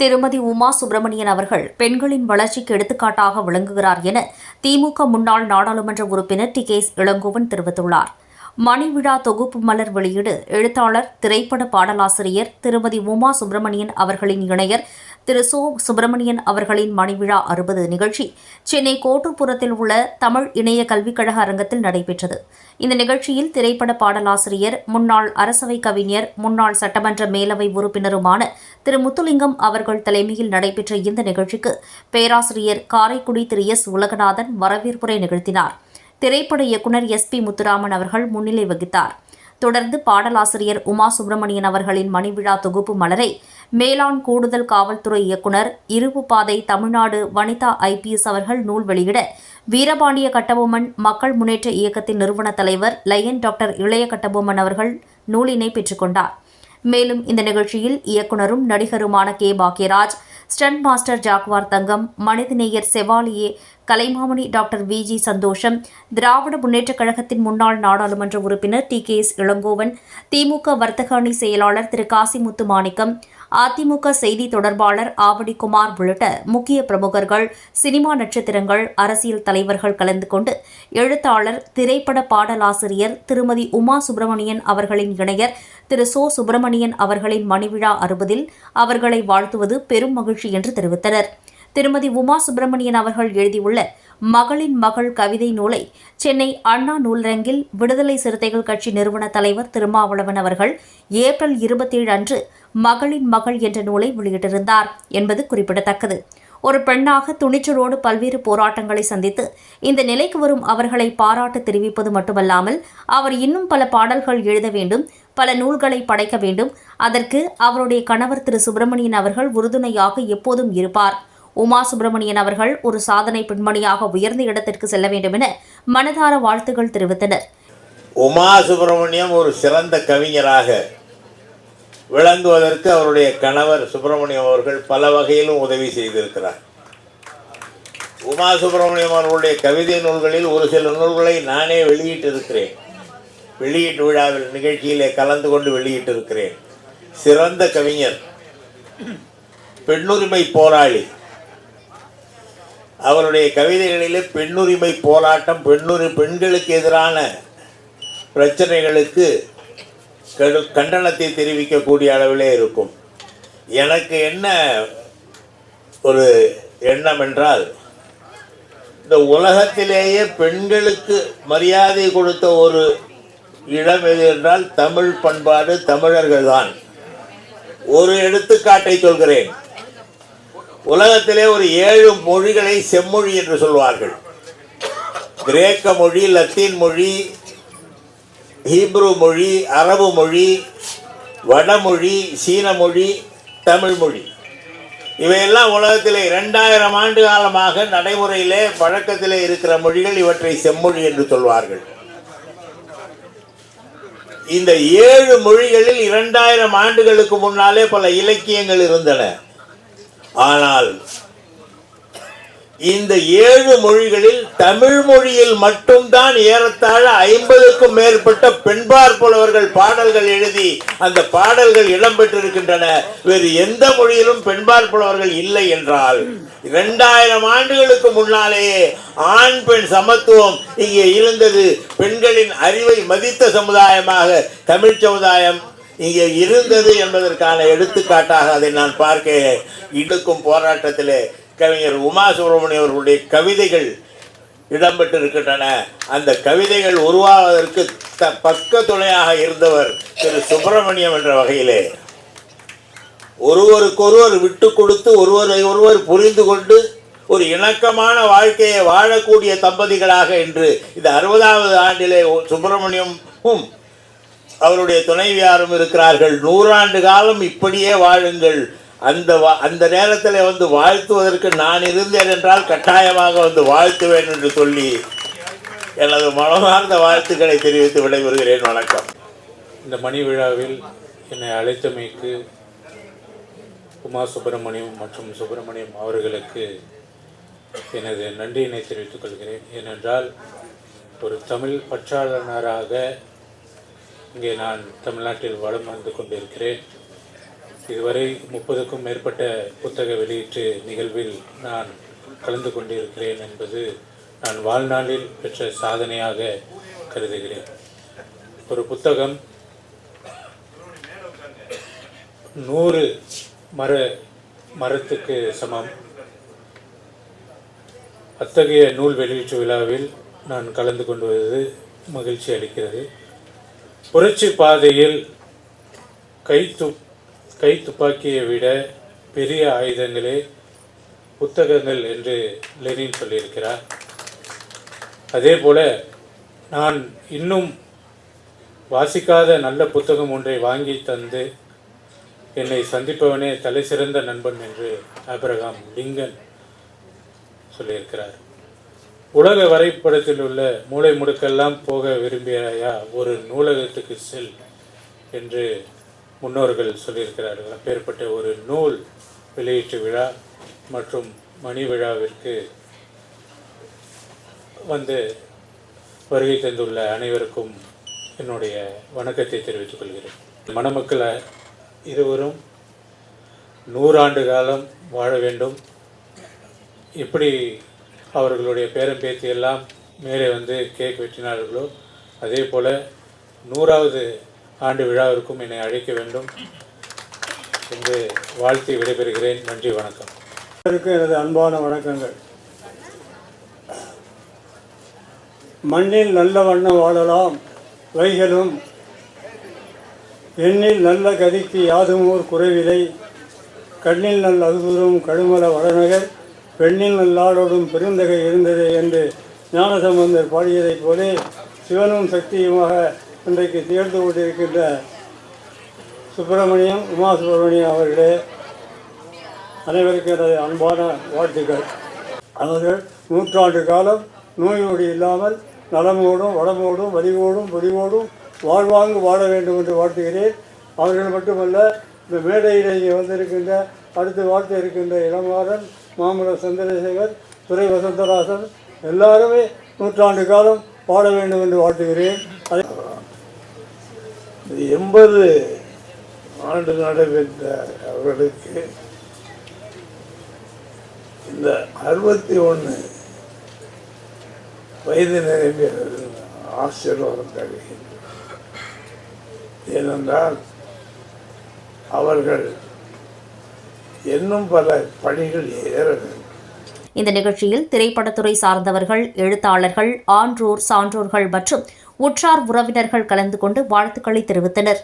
திருமதி உமா சுப்பிரமணியன் அவர்கள் பெண்களின் வளர்ச்சிக்கு எடுத்துக்காட்டாக விளங்குகிறார் என திமுக முன்னாள் நாடாளுமன்ற உறுப்பினர் டி கே இளங்கோவன் தெரிவித்துள்ளார். மணிவிழா தொகுப்பு மலர் வெளியீடு எழுத்தாளர் திரைப்பட பாடலாசிரியர் திருமதி உமா சுப்பிரமணியன் அவர்களின் இணையர் திரு சோ. சுப்பிரமணியன் அவர்களின் மணிவிழா அறுபது நிகழ்ச்சி சென்னை கோட்டூர்புரத்தில் உள்ள தமிழ் இணைய கல்விக் கழக அரங்கத்தில் நடைபெற்றது. இந்த நிகழ்ச்சியில் திரைப்பட பாடலாசிரியர் முன்னாள் அரசவை கவிஞர் முன்னாள் சட்டமன்ற மேலவை உறுப்பினருமான திரு முத்துலிங்கம் அவர்கள் தலைமையில் நடைபெற்ற இந்த நிகழ்ச்சிக்கு பேராசிரியர் காரைக்குடி திரு எஸ். உலகநாதன் வரவேற்புரை நிகழ்த்தினார். திரைப்பட இயக்குநர் எஸ். பி. முத்துராமன் அவர்கள் முன்னிலை வகித்தார். தொடர்ந்து பாடலாசிரியர் உமா சுப்பிரமணியன் அவர்களின் மணிவிழா தொகுப்பு மலரை மேலாண் கூடுதல் காவல்துறை இயக்குநர் இருப்புப்பாதை தமிழ்நாடு வனிதா ஐபிஎஸ் அவர்கள் நூல் வெளியிட வீரபாண்டிய கட்டபொம்மன் மக்கள் முன்னேற்ற இயக்கத்தின் நிறுவன தலைவர் லயன் டாக்டர் இளைய கட்டபொம்மன் அவர்கள் நூலினை பெற்றுக்கொண்டார் மேலும் இந்த நிகழ்ச்சியில் இயக்குனரும் நடிகருமான K. Bhagyaraj stunt master Jaguar Thangam மனிதநேயர் chevalier Kalaimamani doctor V. G. Santhosham திராவிட முன்னேற்றக் கழகத்தின் முன்னாள் நாடாளுமன்ற உறுப்பினர் டி. கே. எஸ். இளங்கோவன் திமுக வர்த்தக அணி செயலாளர் திரு. காசிமுத்து மாணிக்கம் அதிமுக செய்தி தொடர்பாளர் ஆவடிக்குமார் உள்ளிட்ட முக்கிய பிரமுகர்கள் சினிமா நட்சத்திரங்கள் அரசியல் தலைவர்கள் கலந்து கொண்டு எழுத்தாளர் திரைப்பட பாடலாசிரியர் திருமதி உமா சுப்பிரமணியன் அவர்களின் இணையர் திரு சோ சுப்பிரமணியன் அவர்களின் மணிவிழா அறுபதில் அவர்களை வாழ்த்துவது பெரும் மகிழ்ச்சி என்று தெரிவித்தனர். திருமதி உமா சுப்பிரமணியன் அவர்கள் எழுதியுள்ள மகளின் மகள் கவிதை நூலை சென்னை அண்ணா நூலரங்கில் விடுதலை சிறுத்தைகள் கட்சி நிறுவன தலைவர் திருமாவளவன் அவர்கள் ஏப்ரல் இருபத்தேழு அன்று மகளின் மகள் என்ற நூலை வெளியிட்டிருந்தார் என்பது குறிப்பிடத்தக்கது. ஒரு பெண்ணாக துணிச்சலோடு பல்வேறு போராட்டங்களை சந்தித்து இந்த நிலைக்கு வரும் அவர்களை பாராட்டு தெரிவிப்பது மட்டுமல்லாமல் அவர் இன்னும் பல பாடல்கள் எழுத வேண்டும் பல நூல்களை படைக்க வேண்டும். அதற்கு அவருடைய கணவர் திரு சுப்பிரமணியன் அவர்கள் உறுதுணையாக எப்போதும் இருப்பார். உமா சுப்பிரமணியன் அவர்கள் ஒரு சாதனை பெண்மணியாக உயர்ந்த இடத்திற்கு செல்ல வேண்டும் என மனதார வாழ்த்துகள் தெரிவித்தனர். உமா சுப்பிரமணியம் ஒரு சிறந்த கவிஞராக விளங்குவதற்கு அவருடைய கணவர் சுப்பிரமணியம் அவர்கள் பல வகையிலும் உதவி செய்திருக்கிறார். உமா சுப்பிரமணியம் அவர்களுடைய கவிதை நூல்களில் ஒரு சில நூல்களை நானே வெளியிட்டிருக்கிறேன். வெளியீட்டு விழாவில் நிகழ்ச்சியிலே கலந்து கொண்டு வெளியிட்டிருக்கிறேன். சிறந்த கவிஞர் பெண்ணுரிமை போராளி அவருடைய கவிதைகளிலே பெண்ணுரிமை போராட்டம் பெண்ணுரி பெண்களுக்கு எதிரான பிரச்சனைகளுக்கு கடு- கண்டனத்தை தெரிவிக்கக்கூடிய அளவிலே இருக்கும். எனக்கு என்ன ஒரு எண்ணம் என்றால் இந்த உலகத்திலேயே பெண்களுக்கு மரியாதை கொடுத்த ஒரு இடம் எது என்றால் தமிழ் பண்பாடு தமிழர்கள் தான் ஒரு எடுத்துக்காட்டை சொல்கிறேன். உலகத்திலே ஒரு ஏழு மொழிகளை செம்மொழி என்று சொல்வார்கள். கிரேக்க மொழி லத்தீன் மொழி ஹீப்ரு மொழி அரபு மொழி வடமொழி சீன மொழி தமிழ் மொழி. இவையெல்லாம் உலகத்திலே இரண்டாயிரம் ஆண்டு காலமாக நடைமுறையிலே பழக்கத்திலே இருக்கிற மொழிகள் இவற்றை செம்மொழி என்று சொல்வார்கள். இந்த ஏழு மொழிகளில் இரண்டாயிரம் ஆண்டுகளுக்கு முன்னாலே பல இலக்கியங்கள் இருந்தன. ஆனால் இந்த ஏழு மொழிகளில் தமிழ் மொழியில் மட்டும்தான் ஏறத்தாழ ஐம்பதுக்கும் மேற்பட்ட பெண்பார் புலவர்கள் பாடல்கள் எழுதி அந்த பாடல்கள் இடம்பெற்றிருக்கின்றன வேறு எந்த மொழியிலும் பெண்பார் புலவர்கள் இல்லை என்றால் இரண்டாயிரம் ஆண்டுகளுக்கு முன்னாலேயே ஆண் பெண் சமத்துவம் இங்கே இருந்தது. பெண்களின் அறிவை மதித்த சமுதாயமாக தமிழ் சமுதாயம் இங்கே இருந்தது என்பதற்கான எடுத்துக்காட்டாக அதை நான் பார்க்க இடுக்கும் போராட்டத்திலே கவிஞர் உமா சுப்பிரமணியம் அவர்களுடைய கவிதைகள் இடம்பெற்றிருக்கின்றன. அந்த கவிதைகள் உருவாவதற்கு த பக்க துணையாக இருந்தவர் திரு சுப்பிரமணியம் என்ற வகையிலே. ஒருவருக்கொருவர் விட்டு கொடுத்து ஒருவரை ஒருவர் புரிந்து கொண்டு ஒரு இணக்கமான வாழ்க்கையை வாழக்கூடிய தம்பதிகளாக இன்று இந்த அறுபதாவது ஆண்டிலே சுப்பிரமணியமும் அவருடைய துணைவியாரும் இருக்கிறார்கள். நூறாண்டு காலம் இப்படியே வாழுங்கள். அந்த வா- அந்த நேரத்தில் வந்து வாழ்த்துவதற்கு நான் இருந்தேன் என்றால் கட்டாயமாக வந்து வாழ்த்துவேன் என்று சொல்லி எனது மனமார்ந்த வாழ்த்துக்களை தெரிவித்து விடைபெறுகிறேன். வணக்கம். இந்த மணி விழாவில் என்னை அழைத்தமைக்கு உமா சுப்பிரமணியம் மற்றும் சுப்பிரமணியம் அவர்களுக்கு எனது நன்றியினை தெரிவித்துக் கொள்கிறேன். ஏனென்றால் ஒரு தமிழ் பற்றாளனராக இங்கே நான் தமிழ்நாட்டில் வளம் வந்து கொண்டிருக்கிறேன். இதுவரை முப்பதுக்கும் மேற்பட்ட புத்தக வெளியீட்டு நிகழ்வில் நான் கலந்து கொண்டிருக்கிறேன் என்பது நான் வாழ்நாளில் பெற்ற சாதனையாக கருதுகிறேன். ஒரு புத்தகம் நூறு மர மரத்துக்கு சமம். அத்தகைய நூல் வெளியீட்டு விழாவில் நான் கலந்து கொண்டுவது மகிழ்ச்சி அளிக்கிறது. புரட்சி பாதையில் கை து கை துப்பாக்கியை விட பெரிய ஆயுதங்களே புத்தகங்கள் என்று லெனின் சொல்லியிருக்கிறார். அதே போல நான் இன்னும் வாசிக்காத நல்ல புத்தகம் ஒன்றை வாங்கி தந்து என்னை சந்திப்பவனே தலை சிறந்த நண்பன் என்று ஆபிரகாம் லிங்கன் சொல்லியிருக்கிறார். உலக வரைபடத்தில் உள்ள மூளை முடுக்கெல்லாம் போக விரும்பியாயா ஒரு நூலகத்துக்கு செல் என்று முன்னோர்கள் சொல்லியிருக்கிறார்கள். அப்பேற்பட்ட ஒரு நூல் வெளியீட்டு விழா மற்றும் மணி விழாவிற்கு வந்து வருகை தந்துள்ள அனைவருக்கும் என்னுடைய வணக்கத்தை தெரிவித்துக் கொள்கிறேன். மணமக்கள் இருவரும் நூறாண்டு காலம் வாழ வேண்டும். எப்படி அவர்களுடைய பேரம் பேத்தி எல்லாம் மேலே வந்து கேக் வெட்டினார்களோ அதே போல் நூறாவது ஆண்டு விழாவிற்கும் என்னை அழைக்க வேண்டும் என்று வாழ்த்தி விடைபெறுகிறேன். நன்றி வணக்கம். எனது அன்பான வணக்கங்கள். மண்ணில் நல்ல வண்ணம் வாழலாம் வைகளும். எண்ணில் நல்ல கதிக்கு யாதுமோர் குறைவிலை கண்ணில் நல் அகுதுரும் கடுமல வடநகர் பெண்ணில் எல்லாரோடும் பெருந்தகை இருந்ததே என்று ஞானசம்பந்தர் பாடியதைப் போலே சிவனும் சக்தியுமாக இன்றைக்கு திகழ்ந்து கொண்டிருக்கின்ற சுப்பிரமணியம் உமா சுப்பிரமணியம் அவர்களே அனைவருக்கும் எனது அன்பான வாழ்த்துக்கள். அவர்கள் நூற்றாண்டு காலம் நோய் இல்லாமல் நலமோடும் வளமோடும் வலிவோடும் பொலிவோடும் வாழ்வாங்கு வாழ வேண்டும் என்று வாழ்த்துகிறேன். அவர்கள் மட்டுமல்ல இந்த மேடையில் இங்கே வந்திருக்கின்ற அடுத்து வாழ்த்து இருக்கின்ற இளமாறன் மாமல்லர் சந்திரசேகர் துறை வசந்தராசன் எல்லாருமே நூற்றாண்டு காலம் பாட வேண்டும் என்று வாழ்த்துகிறேன். எண்பது ஆண்டு நடைபெற்ற அவர்களுக்கு இந்த அறுபத்தி ஒன்று வயது நிரம்பியவர்கள் ஆசீர்வாதம் தருகின்றனர் ஏனென்றால் அவர்கள் இன்னும் பல பணிகள் ஏற வேண்டும். இந்த நிகழ்ச்சியில் திரைப்படத்துறை சார்ந்தவர்கள் எழுத்தாளர்கள் ஆன்றோர் சான்றோர்கள் மற்றும் உற்றார் உறவினர்கள் கலந்து கொண்டு வாழ்த்துக்களை தெரிவித்தனர்.